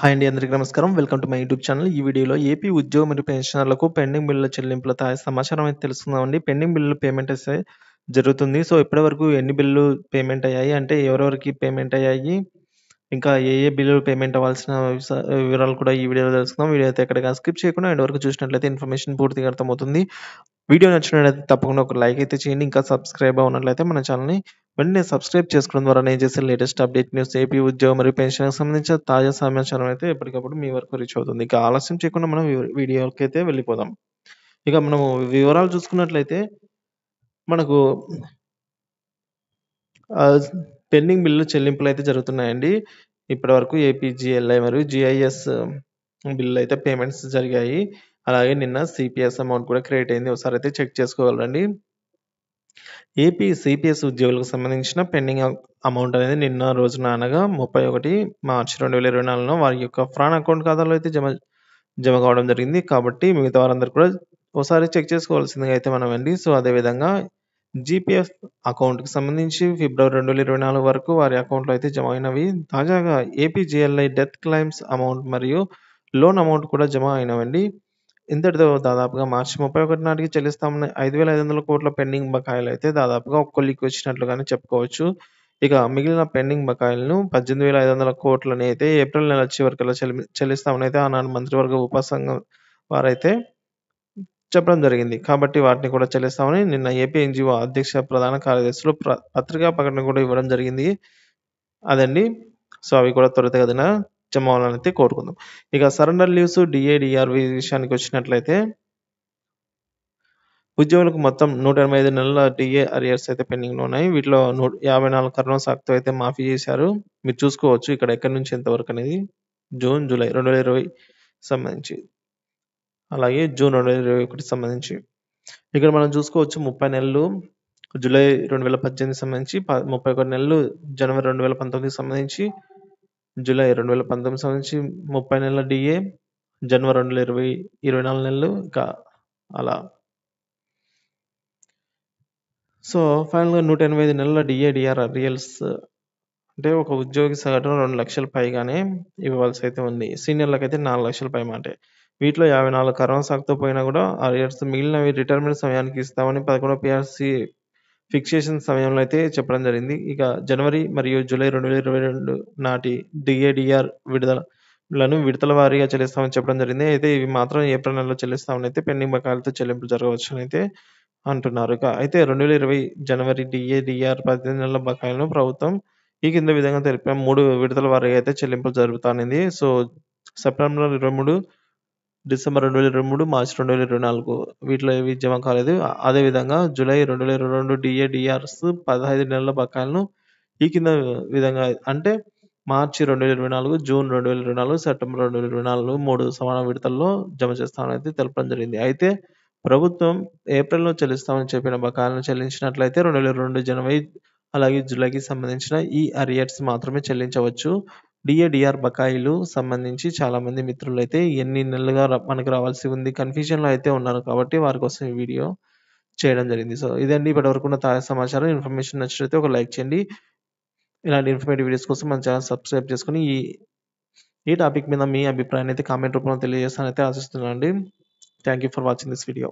Hi అండి అందరికీ నమస్కారం. Welcome to my YouTube channel. ఈ వీడియోలో ఏపీ ఉద్యోగ మరియు పెన్షనర్లకు పెండింగ్ బిల్లుల చెల్లింపుల తాజా సమాచారం అయితే తెలుసుకుందామండి. పెండింగ్ బిల్లులు పేమెంట్ అయితే జరుగుతుంది. సో ఇప్పటి వరకు ఎన్ని బిల్లులు పేమెంట్ అయ్యాయి అంటే ఎవరెవరికి పేమెంట్ అయ్యాయి, ఇంకా ఏ ఏ బిల్లులు పేమెంట్ అవ్వాల్సిన వివరాలు కూడా ఈ వీడియోలో తెలుసుకుందాం. వీడియో అయితే ఎక్కడికి స్కిప్ చేయకుండా అండ్ వరకు చూసినట్లయితే ఇన్ఫర్మేషన్ పూర్తిగా అర్థమవుతుంది. వీడియో నచ్చినట్లయితే తప్పకుండా ఒక లైక్ అయితే చేయండి. ఇంకా సబ్స్క్రైబ్ అవునట్లయితే మన ఛానల్‌ని వెంటనే సబ్స్క్రైబ్ చేసుకోవడం ద్వారా నేను చేసే లేటెస్ట్ అప్డేట్ న్యూస్, ఏపీ ఉద్యోగం మరియు పెన్షన్‌కి సంబంధించిన తాజా సమాచారం అయితే ఎప్పటికప్పుడు మీ వరకు రీచ్ అవుతుంది. ఇక ఆలస్యం చేయకుండా మనం వీడియోకి అయితే వెళ్ళిపోదాం. ఇక మనము వివరాలు చూసుకున్నట్లయితే మనకు పెండింగ్ బిల్లు చెల్లింపులు అయితే జరుగుతున్నాయండి. ఇప్పటివరకు ఏపీజీఎల్ఐ మరియు జిఐఎస్ బిల్లు అయితే పేమెంట్స్ జరిగాయి. అలాగే నిన్న సిపిఎస్ అమౌంట్ కూడా క్రెడిట్ అయింది. ఒకసారి అయితే చెక్ చేసుకోగలరండి. ఏపీ సీపీఎస్ ఉద్యోగులకు సంబంధించిన పెండింగ్ అమౌంట్ అనేది నిన్న రోజున అనగా 31 మార్చి 2024లో వారి యొక్క ఫ్రాన్ అకౌంట్ ఖాతాలో అయితే జమ జమ కావడం జరిగింది. కాబట్టి మిగతా వారందరూ కూడా ఒకసారి చెక్ చేసుకోవాల్సిందిగా అయితే మనమండి. సో అదేవిధంగా జీపీఎఫ్ అకౌంట్‌కి సంబంధించి ఫిబ్రవరి 2024 వరకు వారి అకౌంట్‌లో అయితే జమ అయినవి. తాజాగా ఏపీజీఎల్ఐ డెత్ క్లైమ్స్ అమౌంట్ మరియు లోన్ అమౌంట్ కూడా జమ అయినవండి. ఇంతటితో దాదాపుగా మార్చి 31 నాటికి చెల్లిస్తామని ఐదు వేల ఐదు వందల కోట్ల పెండింగ్ బకాయిలు అయితే దాదాపుగా ఒక్క కొలిక్కి వచ్చినట్లుగానే చెప్పుకోవచ్చు. ఇక మిగిలిన పెండింగ్ బకాయిలను 18,500 కోట్లని అయితే ఏప్రిల్ నెల చివరికల్లా చెల్లి చెల్లిస్తామని అయితే ఆనాడు మంత్రివర్గ ఉపసంఘం వారైతే చెప్పడం జరిగింది. కాబట్టి వాటిని కూడా చెల్లిస్తామని నిన్న ఏపీ ఎన్జిఓ అధ్యక్ష ప్రధాన కార్యదర్శులు ప్ర పత్రికా ప్రకటన కూడా ఇవ్వడం జరిగింది. అదండి. సో అవి కూడా త్వరితగతిన జమ అయితే కోరుకుందాం. ఇక సరెండర్ లీవ్స్, డిఏ డిఆర్వి విషయానికి వచ్చినట్లయితే ఉద్యోగులకు మొత్తం 185 నెలల డిఏ అరియర్స్ అయితే పెండింగ్‌లో ఉన్నాయి. వీటిలో నూట యాభై నాలుగు కరోనా సాక్తో అయితే మాఫీ చేశారు. మీరు చూసుకోవచ్చు ఇక్కడ ఎక్కడి నుంచి ఎంతవరకు అనేది జూన్, జూలై 2020 సంబంధించి. అలాగే జూన్ 2021 సంబంధించి. ఇక్కడ మనం చూసుకోవచ్చు 30 నెలలు జూలై 2018 సంబంధించి ముప్పై ఒకటి నెలలు జనవరి 2019కి సంబంధించి, జూలై 2019 సంబంధించి 30 నెలల డిఏ జనవరి 2020 24 నెలలు ఇంకా అలా. సో ఫైనల్‌గా 185 నెలల డిఏడిఆర్ రియల్స్ అంటే ఒక ఉద్యోగి సగటున 2,00,000 పైగానే ఇవ్వాల్సి అయితే ఉంది. సీనియర్లకు అయితే నాలుగు లక్షల పై మాటే వీటిలో 54 కరోనా సాకుతో పోయినా కూడా అరియర్స్ మిగిలినవి రిటైర్మెంట్ సమయానికి ఇస్తామని 11 పీఆర్సీ ఫిక్స్ చేసిన సమయంలో అయితే చెప్పడం జరిగింది. ఇక జనవరి మరియు జూలై 2022 నాటి డిఏడిఆర్ విడుదలను విడతల వారీగా చెల్లిస్తామని చెప్పడం జరిగింది. అయితే ఇవి మాత్రం ఏప్రిల్ నెలలో చెల్లిస్తామని అయితే పెండింగ్ బకాయిలతో చెల్లింపులు జరగవచ్చని అయితే అంటున్నారు. ఇక అయితే 2020 జనవరి డిఏడిఆర్ పద్దెనిమిది నెలల బకాయిలను ప్రభుత్వం ఈ కింద విధంగా తెలిపాం. మూడు విడతల వారీగా అయితే చెల్లింపులు జరుగుతానిది. సో సెప్టెంబర్ 23, డిసెంబర్ 2023, మార్చి 2024 వీటిలో ఏవి జమ కాలేదు. అదేవిధంగా జూలై 2022 డీఏ, డీఆర్స్ 15 నెలల బకాయిలను ఈ కింద విధంగా అంటే మార్చి 2024, జూన్ 2024, సెప్టెంబర్ 2024 3 సమాన విడతల్లో జమ చేస్తామని అయితే తెలపడం జరిగింది. అయితే ప్రభుత్వం ఏప్రిల్‌లో చెల్లిస్తామని చెప్పిన బకాయిలను చెల్లించినట్లయితే 2022 జనవరి అలాగే జూలైకి సంబంధించిన ఈ అరియర్స్ మాత్రమే చెల్లించవచ్చు. డిఏడిఆర్ బకాయిలు సంబంధించి చాలామంది మిత్రులైతే ఎన్ని నెలలుగా మనకు రావాల్సి ఉంది కన్‌ఫ్యూజన్‌లో అయితే ఉన్నారు కాబట్టి వారి కోసం ఈ వీడియో చేయడం జరిగింది. సో ఇదండి ఇప్పటివరకు ఉన్న తాజా సమాచారం. ఇన్ఫర్మేషన్ నచ్చినైతే ఒక లైక్ చేయండి. ఇలాంటి ఇన్ఫర్మేటివ్ వీడియోస్ కోసం మన ఛానల్ సబ్స్క్రైబ్ చేసుకుని ఈ ఈ టాపిక్ మీద మీ అభిప్రాయాన్ని అయితే కామెంట్ రూపంలో తెలియజేస్తానని అయితే ఆశిస్తున్నానండి. Thank you for watching this video.